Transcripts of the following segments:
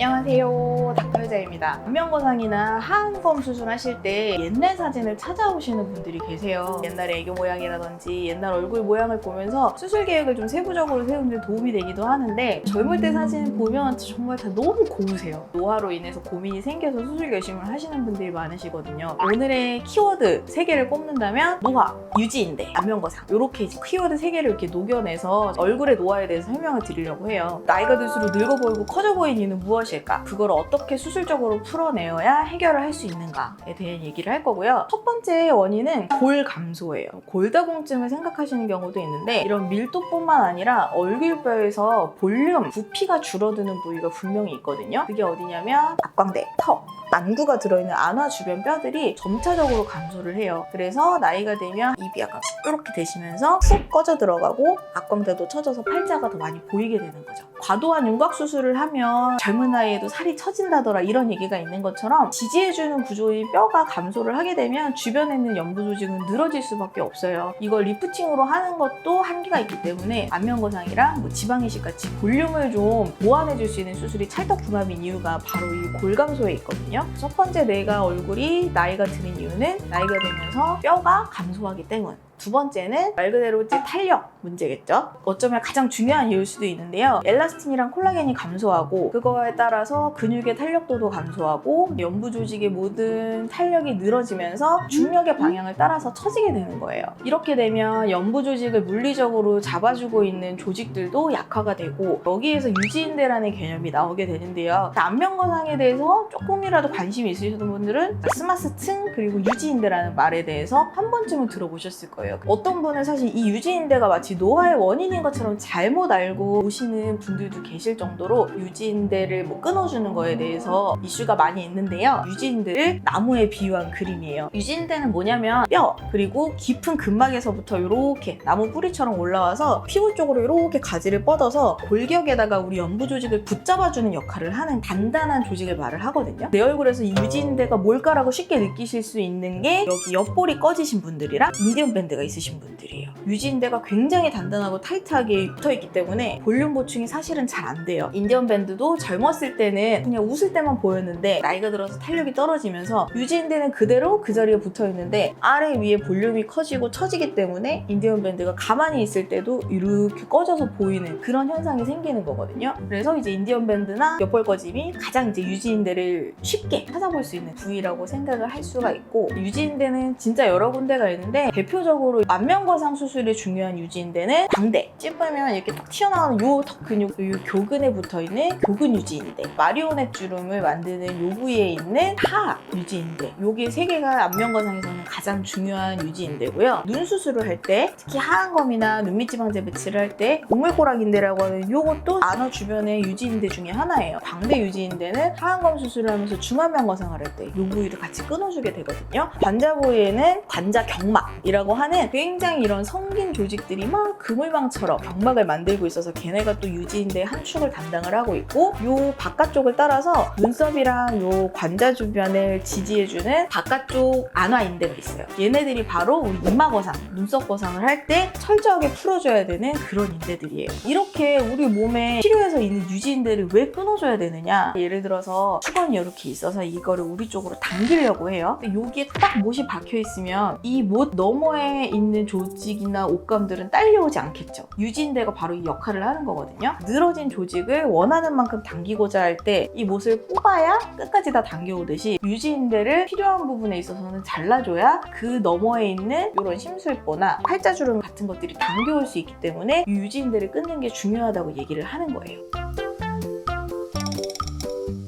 안녕하세요 닥터의자입니다. 안면거상이나 하안검 수술하실 때 옛날 사진을 찾아오시는 분들이 계세요. 옛날에 애교 모양이라든지 옛날 얼굴 모양을 보면서 수술 계획을 좀 세부적으로 세우는 데 도움이 되기도 하는데 젊을 때 사진 보면 정말 다 너무 고우세요. 노화로 인해서 고민이 생겨서 수술 결심을 하시는 분들이 많으시거든요. 오늘의 키워드 3개를 꼽는다면 노화, 유지인대, 안면거상. 이렇게 키워드 3개를 이렇게 녹여내서 얼굴의 노화에 대해서 설명을 드리려고 해요. 나이가 들수록 늙어 보이고 커져 보이는 이유는 무엇일까? 그걸 어떻게 수 술적으로 풀어내어야 해결을 할 수 있는가에 대한 얘기를 할 거고요. 첫 번째 원인은 골 감소예요. 골다공증을 생각하시는 경우도 있는데 이런 밀도뿐만 아니라 얼굴뼈에서 볼륨, 부피가 줄어드는 부위가 분명히 있거든요. 그게 어디냐면 앞광대, 턱, 난구가 들어있는 안화 주변 뼈들이 점차적으로 감소를 해요. 그래서 나이가 되면 입이 약간 이렇게 되시면서 푹 꺼져 들어가고 앞광대도 처져서 팔자가 더 많이 보이게 되는 거죠. 과도한 윤곽 수술을 하면 젊은 나이에도 살이 처진다더라 이런 얘기가 있는 것처럼 지지해주는 구조인 뼈가 감소를 하게 되면 주변에 있는 연부 조직은 늘어질 수밖에 없어요. 이걸 리프팅으로 하는 것도 한계가 있기 때문에 안면거상이랑 뭐 지방이식 같이 볼륨을 좀 보완해줄 수 있는 수술이 찰떡궁합인 이유가 바로 이 골감소에 있거든요. 첫 번째 내가 얼굴이 나이가 드는 이유는 나이가 들면서 뼈가 감소하기 때문. 두 번째는 말 그대로 탄력 문제겠죠. 어쩌면 가장 중요한 이유일 수도 있는데요. 엘라스틴이랑 콜라겐이 감소하고 그거에 따라서 근육의 탄력도도 감소하고 연부 조직의 모든 탄력이 늘어지면서 중력의 방향을 따라서 처지게 되는 거예요. 이렇게 되면 연부 조직을 물리적으로 잡아주고 있는 조직들도 약화가 되고 여기에서 유지인대라는 개념이 나오게 되는데요. 안면 거상에 대해서 조금이라도 관심이 있으신 분들은 스마스층 그리고 유지인대라는 말에 대해서 한 번쯤은 들어보셨을 거예요. 어떤 분은 사실 이 유지인대가 마치 노화의 원인인 것처럼 잘못 알고 오시는 분들도 계실 정도로 유지인대를 뭐 끊어주는 거에 대해서 이슈가 많이 있는데요. 유지인대를 나무에 비유한 그림이에요. 유지인대는 뭐냐면 뼈 그리고 깊은 근막에서부터 이렇게 나무 뿌리처럼 올라와서 피부 쪽으로 이렇게 가지를 뻗어서 골격에다가 우리 연부 조직을 붙잡아주는 역할을 하는 단단한 조직을 말을 하거든요. 내 얼굴에서 이 유지인대가 뭘까라고 쉽게 느끼실 수 있는 게 여기 옆볼이 꺼지신 분들이랑 인디언 밴드 가 있으신 분들이에요. 유지인대가 굉장히 단단하고 타이트하게 붙어있기 때문에 볼륨 보충이 사실은 잘 안 돼요. 인디언 밴드도 젊었을 때는 그냥 웃을 때만 보였는데 나이가 들어서 탄력이 떨어지면서 유지인대는 그대로 그 자리에 붙어있는데 아래 위에 볼륨이 커지고 처지기 때문에 인디언 밴드가 가만히 있을 때도 이렇게 꺼져서 보이는 그런 현상이 생기는 거거든요. 그래서 이제 인디언 밴드나 옆볼 꺼짐이 가장 이제 유지인대를 쉽게 찾아볼 수 있는 부위라고 생각을 할 수가 있고 유지인대는 진짜 여러 군데가 있는데 대표적으로 안면거상 수술에 중요한 유지인대는 광대. 찝으면 이렇게 딱 튀어나오는 요 턱 근육 요 교근에 붙어있는 교근 유지인대 마리오넷 주름을 만드는 요 부위에 있는 하 유지인대 요게 세 개가 안면거상에서는 가장 중요한 유지인대고요. 눈 수술을 할 때 특히 하안검이나 눈밑 지방제 배치를 할때 동물꼬락인대라고 하는 요것도 안어 주변의 유지인대 중에 하나예요. 광대 유지인대는 하안검 수술을 하면서 중안면 거상을 할 때 요 부위를 같이 끊어주게 되거든요. 관자 부위에는 관자 경막이라고 하는 굉장히 이런 성긴 조직들이 막 그물망처럼 경막을 만들고 있어서 걔네가 또 유지인대 한 축을 담당을 하고 있고 요 바깥쪽을 따라서 눈썹이랑 요 관자 주변을 지지해주는 바깥쪽 안화인대가 있어요. 얘네들이 바로 우리 이마거상, 눈썹 거상을 할 때 철저하게 풀어줘야 되는 그런 인대들이에요. 이렇게 우리 몸에 필요해서 있는 유지인대를 왜 끊어줘야 되느냐? 예를 들어서 수건이 이렇게 있어서 이거를 우리 쪽으로 당기려고 해요. 여기에 딱 못이 박혀 있으면 이 못 너머에 있는 조직이나 옷감들은 딸려오지 않겠죠. 유지인대가 바로 이 역할을 하는 거거든요. 늘어진 조직을 원하는 만큼 당기고자 할 때 이 못을 뽑아야 끝까지 다 당겨오듯이 유지인대를 필요한 부분에 있어서는 잘라줘야 그 너머에 있는 이런 심술보나 팔자주름 같은 것들이 당겨올 수 있기 때문에 이 유지인대를 끊는 게 중요하다고 얘기를 하는 거예요.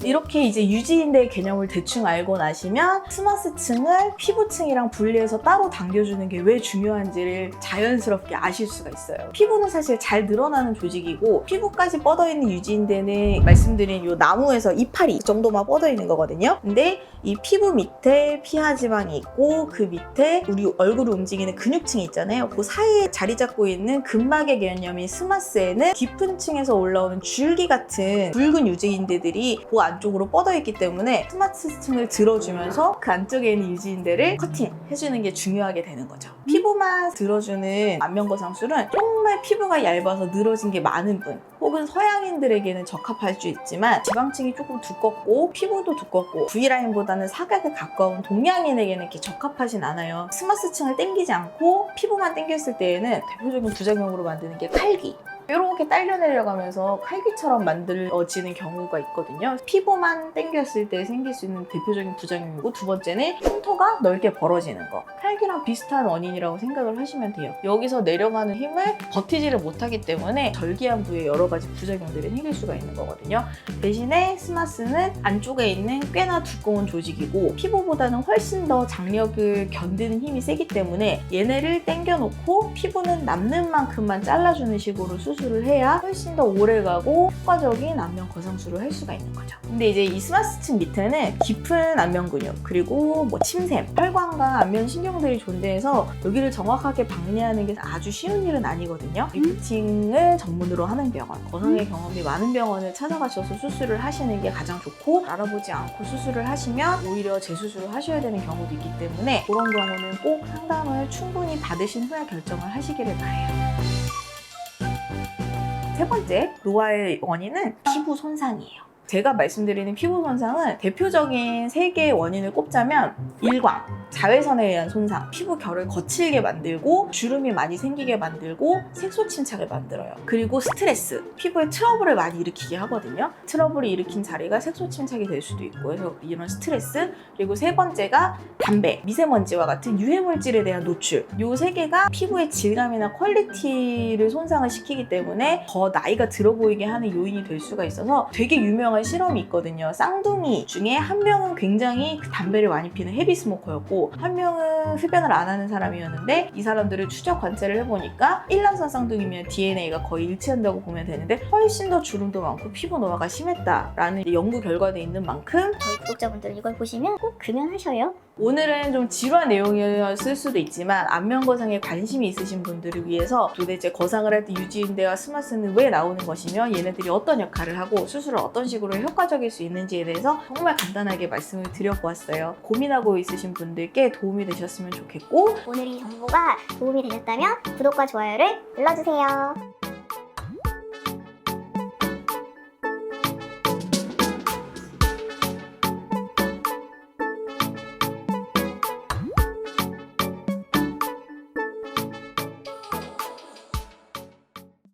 이렇게 이제 유지인대 개념을 대충 알고 나시면 스마스층을 피부층이랑 분리해서 따로 당겨주는 게 왜 중요한지를 자연스럽게 아실 수가 있어요. 피부는 사실 잘 늘어나는 조직이고 피부까지 뻗어있는 유지인대는 말씀드린 요 나무에서 이파리 정도만 뻗어있는 거거든요. 근데 이 피부 밑에 피하지방이 있고 그 밑에 우리 얼굴을 움직이는 근육층이 있잖아요. 그 사이에 자리 잡고 있는 근막의 개념인 스마스에는 깊은 층에서 올라오는 줄기 같은 붉은 유지인대들이 그 안쪽 앞쪽으로 뻗어 있기 때문에 스마트 층을 들어주면서 그 안쪽에 있는 유지인대를 커팅해주는 게 중요하게 되는 거죠. 피부만 들어주는 안면거상술은 정말 피부가 얇아서 늘어진 게 많은 분 혹은 서양인들에게는 적합할 수 있지만 지방층이 조금 두껍고 피부도 두껍고 V라인보다는 사각에 가까운 동양인에게는 이렇게 적합하진 않아요. 스마스층을 땡기지 않고 피부만 땡겼을 때에는 대표적인 부작용으로 만드는 게 칼기. 이렇게 딸려 내려가면서 칼기처럼 만들어지는 경우가 있거든요. 피부만 당겼을 때 생길 수 있는 대표적인 부작용이고 두 번째는 흉터가 넓게 벌어지는 거. 칼기랑 비슷한 원인이라고 생각을 하시면 돼요. 여기서 내려가는 힘을 버티지를 못하기 때문에 절기한 부위에 여러 가지 부작용들이 생길 수가 있는 거거든요. 대신에 스마스는 안쪽에 있는 꽤나 두꺼운 조직이고 피부보다는 훨씬 더 장력을 견디는 힘이 세기 때문에 얘네를 당겨놓고 피부는 남는 만큼만 잘라주는 식으로 수술 을 해야 훨씬 더 오래 가고 효과적인 안면 거상술을 할 수가 있는 거죠. 근데 이제 이 스마스층 밑에는 깊은 안면 근육 그리고 뭐 침샘, 혈관과 안면 신경들이 존재해서 여기를 정확하게 박리하는 게 아주 쉬운 일은 아니거든요. 리프팅을 전문으로 하는 병원, 거상의 경험이 많은 병원을 찾아가셔서 수술을 하시는 게 가장 좋고 알아보지 않고 수술을 하시면 오히려 재수술을 하셔야 되는 경우도 있기 때문에 그런 경우는 꼭 상담을 충분히 받으신 후에 결정을 하시기를 바래요. 세 번째 노화의 원인은 피부 손상이에요. 제가 말씀드리는 피부 손상은 대표적인 세 개의 원인을 꼽자면 일광, 자외선에 의한 손상, 피부 결을 거칠게 만들고 주름이 많이 생기게 만들고 색소 침착을 만들어요. 그리고 스트레스, 피부에 트러블을 많이 일으키게 하거든요. 트러블을 일으킨 자리가 색소 침착이 될 수도 있고 그래서 이런 스트레스 그리고 세 번째가 담배, 미세먼지와 같은 유해 물질에 대한 노출. 요세 개가 피부의 질감이나 퀄리티를 손상을 시키기 때문에 더 나이가 들어 보이게 하는 요인이 될 수가 있어서 되게 유명한 실험이 있거든요. 쌍둥이 중에 한 명은 굉장히 그 담배를 많이 피는 헤비 스모커였고 한 명은 흡연을 안 하는 사람이었는데 이 사람들을 추적 관찰을 해보니까 일란성 쌍둥이면 DNA가 거의 일치한다고 보면 되는데 훨씬 더 주름도 많고 피부 노화가 심했다라는 연구 결과도 있는 만큼 저희 구독자분들 이걸 보시면 꼭 금연하셔요. 오늘은 좀 지루한 내용이었을 수도 있지만 안면 거상에 관심이 있으신 분들을 위해서 도대체 거상을 할 때 유지인대와 스마스는 왜 나오는 것이며 얘네들이 어떤 역할을 하고 수술을 어떤 식으 로 효과적일 수 있는지에 대해서 정말 간단하게 말씀을 드려보았어요. 고민하고 있으신 분들께 도움이 되셨으면 좋겠고 오늘 이 정보가 도움이 되셨다면 구독과 좋아요를 눌러주세요.